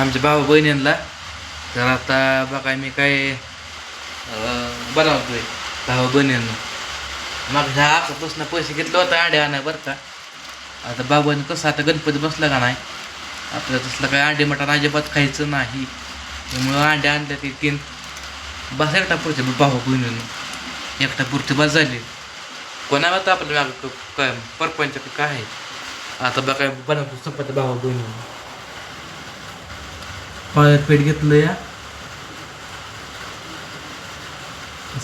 आमच्या भावा बहिणींना तर आता बघा मी काय अं, बनवतोय भावा बहिणींना. मग ह्या आतापासून पैसे घेतले होते अंडे आणा बरं का. आता बाबांनी कसं आता गणपती बसला का नाही? आपलं तसलं काय अंडे मटण अजिबात खायचं नाही. त्यामुळं अंडे आणले ते तीन बस एकटा पुरते भाऊ बहिणीनं. एकटा पुरते बस झाली. कोणाला तर आपलं मागं काय परपंच काय? आहे आता बघा बनवतो संपत भाऊ बहिणीनं. पाळ्यात पीठ घेतलं या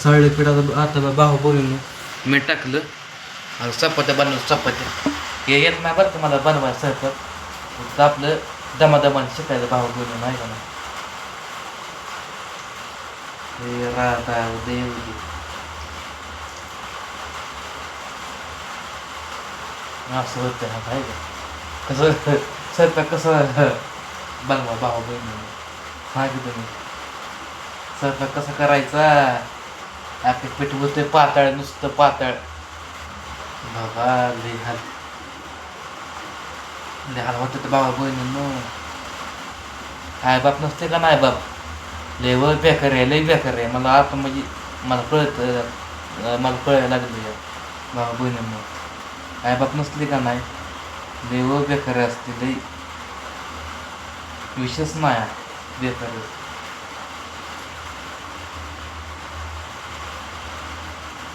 साडे पीठ आता आता भाऊ बोलून मीठ टाकलं. आणि चपात्या बनवलं चपात्या. हे येत नाही बरं तुम्हाला मला बनवायचं फक्त आपलं दमादमाने शिकायचं भाऊ बोलून नाही का हे राधा असं होतं हा काय का? कसं स्वयंपाक कसं बनवा भाऊ बहिणी हा की तुम्ही स्वयंपाक कसं करायचा? आपले पीठ बोलते पातळ नुसतं पातळ. बाबा लई हाल. लई हाल होतं तर बाबा बहिणींनो. आईबाप नसते का नाही बाप? लय व बेकार आहे लय बेकार आहे. मला आता म्हणजे मला कळत मला कळायला लागलं या बाबा बहिणींनो. आई बाप नसले का नाही? लय व बेकार असते लय. विशेष नाही बेकार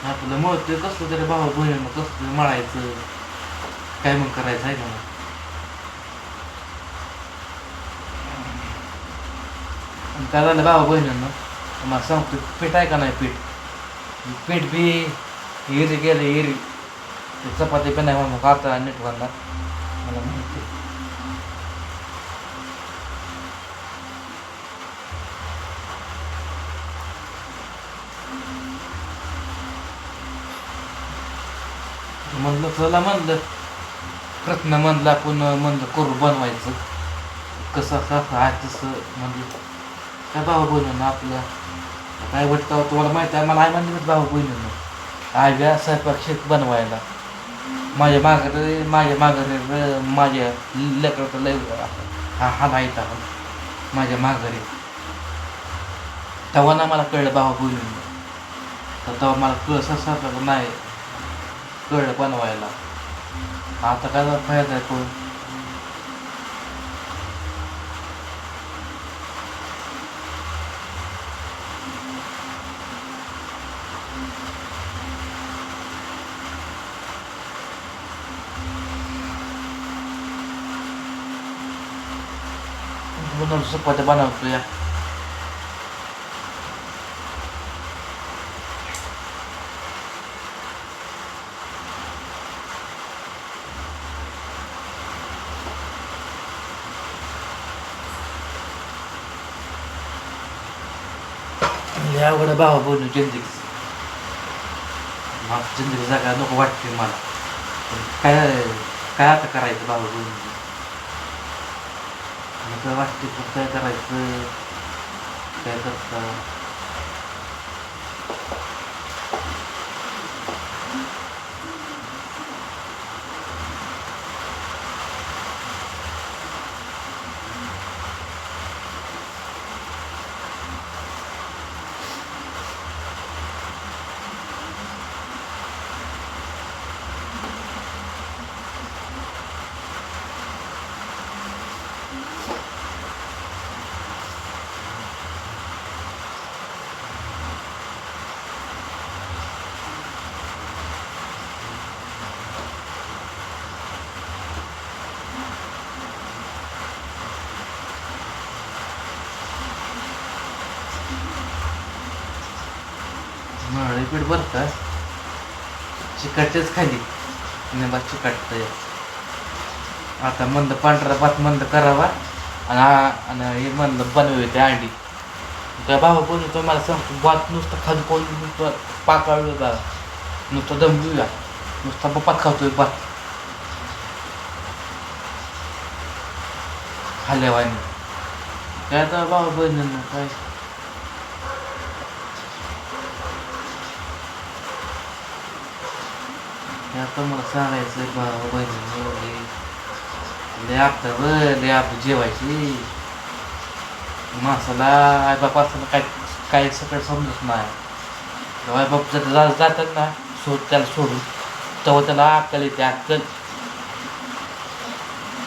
आपलं मळतोय कसलं तरी भावा बहिणीनं कसलं तरी मळायचं? काय मग करायचं आहे का काय झालं भावा बहिणीनं? मला सांगतो पीठ आहे का नाही पीठ? पीठ बी हिरी गेलं हिरी. ते चपाती पण नाही मग आता नीट बनणार. म्हणलं चला म्हणलं. प्रश्न म्हणलं आपण म्हणलं करू बनवायचं. कसं कसं आहे तसं म्हणलं. काय भाऊ बहिणीनं आपल्या? काय वाटतं हो, तुम्हाला माहिती आहे मला आई म्हणली भाऊ बहिणीनं. आव्या स्वयंपाक शेत बनवायला. माझ्या माघारी माझ्या माघारी माझ्या लेकराचं लय हा हा माहीत आहे माझ्या माघारी तेव्हा ना मला कळलं भाऊ बहिणीनं. तर तेव्हा मला कळ सर नाही. कळलं बनवायला आता काय फायदा आहे कोण म्हणून लय आवड भावा बोलू जिंदगी मग जिंदगी जागा नको वाटते मला. पण काय काय आता करायचं भावा बोलून मला वाटते पण काय करायचं? काय करता? पीठ बरं का चिकटच खाली. नेबा चिकटतंय. आता मंद पांढरा भात मंद करावा. आणि आणि हे म्हणलं बनवूया ते अंडी. काय भावा बनवतो मला सांगतो भात नुसतं खाली कोण नुसतं पाकाळू बा नुसतं दम घेऊया नुसता बपात खातोय भात. खाल्यावानी काय तर भावा बनवलं काय? आता मला सांगायचं भाऊ बहिणी लय आपलं व लय आप जेवायची. माणसाला आईबाप असताना काय काय सगळं समजत नाही. आईबाप जर जा जातात ना सोड त्याला सोडून तेव्हा त्याला अक्कल येते अक्कल.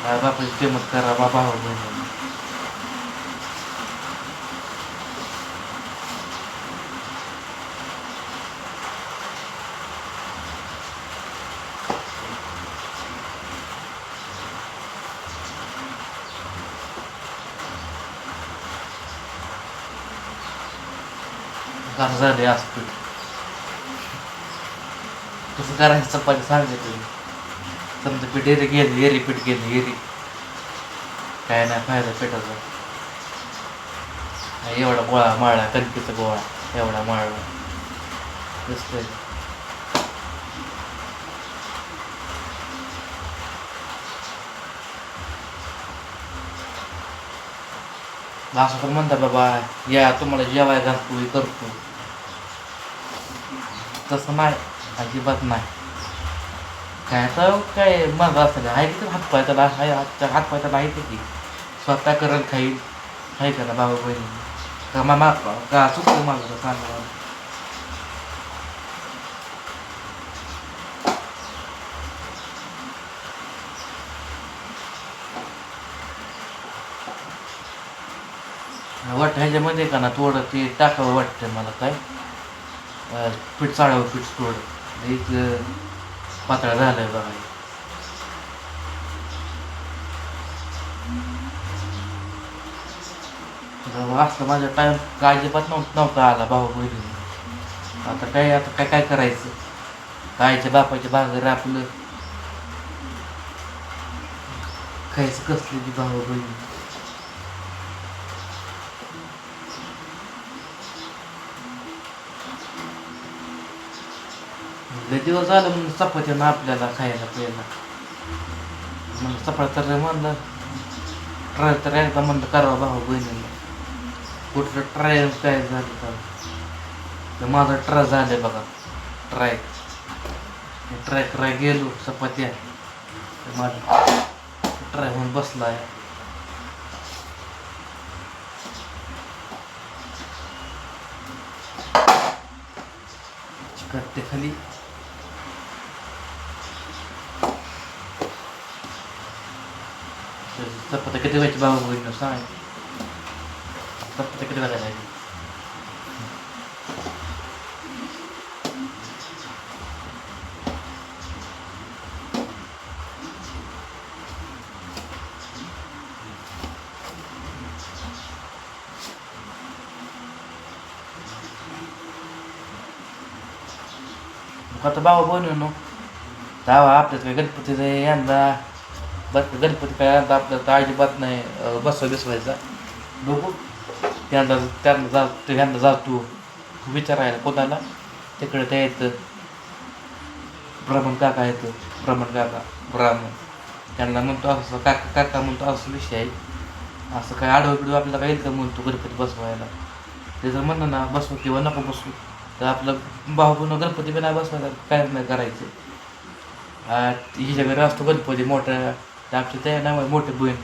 आईबापाची किंमत करा बाबा भाऊ बहिणी. कसं झाले असतं कसं करायचं चपाती सांगितलं. समजा पीठ एरी गेली एरी पीठ गेली एरी काय नाही फायदा पिठाचा. नाही एवढा गोळा माळा कणकीचा गोळा एवढा माळा. दिसतंय. असं पण म्हणतात बाबा या तुम्हाला जेवाय घालतो हे करतो. तसं नाही अजिबात नाही. काय तर काय मजा असेल आहे की हातपाय त्याला आहे हातच्या हातपाय त्याला आहे की? स्वतः करत खाईल आहे त्याला बाबा बहिणी? का मामा का चुकतो माझं सांगा वाटतं ह्याच्यामध्ये म्हणजे का ना थोडं ते टाकावं वाटतं मला काय? पीठ चाळावं पीठ थोडं एक अं, पातळ झालंय बघा असलं माझ्या टाइम काय अजिबात नव्हतं नव्हता आला भाऊ बहिणी आता काय आता काय काय करायचं? आईच्या बापाच्या बाजार आपलं खायचं कसली ती भाऊ बहिणी लय दिवस झालं म्हणून चपात्या ना आपल्याला खायला प्यायला. म्हणलं चपात्या तर म्हणलं. ट्राय तर एकदा म्हणलं करावं भाऊ बहिणीला. कुठलं ट्राय काय झालं तर. तर माझं ट्राय झालं बघा. ट्राय. ट्राय कराय गेलो चपात्या. तर माझं ट्राय होऊन बसला आहे. करते खाली. चपात्या किती व्हायची बाबा बहिणी सांग चपात्या किती व्हायला आता बाबा बनवू तेव्हा आपल्यात काय गणपतीचं यंदा बस गणपती काय आता आपल्याला तर अजिबात नाही अं, बसवा बिसवायचा. बघू त्यांना त्यांना जा त्यांना जातो. विचारायला कोणाला? तिकडे ते येतं. ब्राह्मण काका येतं. ब्राह्मण काका ब्राह्मण. त्यांना म्हणतो असं काका काका म्हणतो असं विषय आहे. असं काय आडवं बिडवं आपल्याला काय येतं म्हणतो गणपती बसवायला. ते जर म्हणलं ना बसू किंवा नको बसू तर आपलं भाऊ बहिण गणपती बिना बसवायला काय नाही करायचं. हिच्या घरी असतो गणपती मोठ्या तर आमच्या त्या नाव मोठं बहीण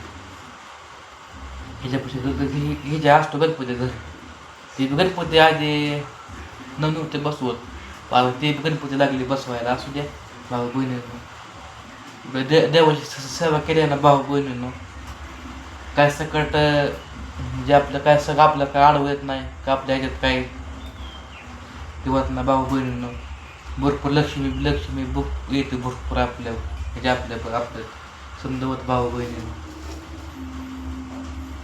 हिच्यापाशी जे असतो गणपती घर ती गणपती आधी न नव्हते बसवत बाबा ती गणपती लागली बसवायला असू द्या भाऊ बहिणीनं दे देवाची सेवा केली ना भाऊ बहिणीनं काय सकट म्हणजे आपलं काय सगळं आपलं काय आडवं येत नाही का आपल्या ह्याच्यात काय किंवा ना भाऊ बहिणीनं भरपूर लक्ष्मी लक्ष्मी बुक येते भरपूर आपल्या म्हणजे आपल्या आपल्या समजवत भाऊ बहिणी.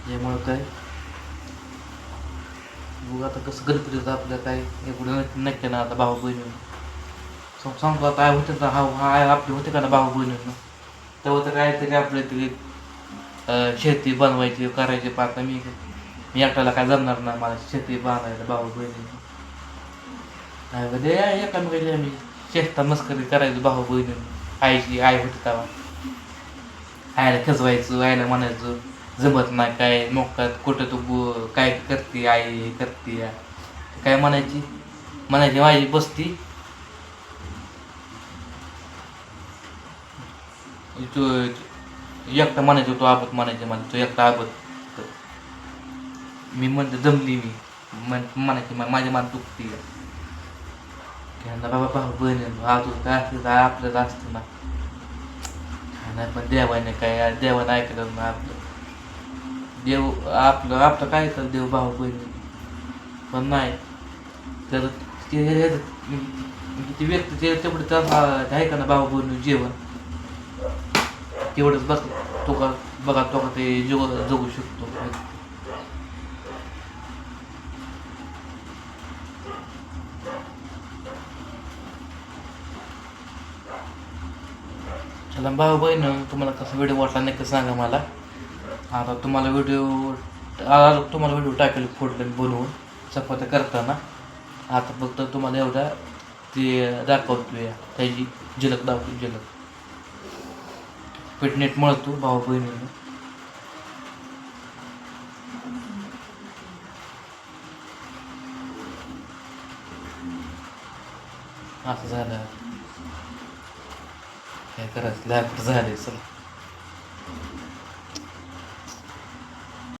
यामुळं काय? बघू आता कसं गणपतीचं आपल्या काय एवढं नक्की ना आता भाऊ बहिणी. सांगतो आता काय होते ना हा हा आपले होते का ना भाऊ बहिणी तेव्हा तर काहीतरी आपलं तरी शेती बनवायची करायची पाहता मी मी एकट्याला काय जमणार ना मला शेती बांधायला भाऊ बहिणी नाही म्हणजे एकामेकाची आम्ही चेष्टा मस्करी करायचो भाऊ बहिणी आईची आई होती तेव्हा. आईला खचवायचो आईला म्हणायचो जमत नाही काय मोकात कुठं तू काय करते आई हे करते या. काय म्हणायची? म्हणायची माझी बसती. तू एकटा म्हणायचो तो आबत म्हणायचे मला तो एकटा आबत. मी म्हणते जमली मी. म्हण म्हणायची माझ्या माझी मान दुखती बाबा भाऊ बहिणी अजून काय असतं आपल्याला असतं ना. नाही पण देवाने काय देवाने ऐकलं ना आपलं. देव आपलं आपलं काय तर देव भाऊ बहीण. पण नाही. तर ते ती व्यक्ती ते तेवढं तर आहे का ना भाऊ बहीण जेवण. तेवढंच बघ तो का बघा तो का ते जग जगू शकतो. चला भाऊ बहिण तुम्हाला कसा व्हिडिओ वाटला नक्की सांगा मला. आता तुम्हाला व्हिडिओ आज तुम्हाला व्हिडिओ टाकेल फोडलं बनवून चपात्या करताना. आता फक्त तुम्हाला एवढा ते दाखवतोय त्याची झलक दाखवतो झलक. पीठ नीट मळतो भाऊ बहिणीनं. असं झालं. हे करायचं असल्या झाले चला.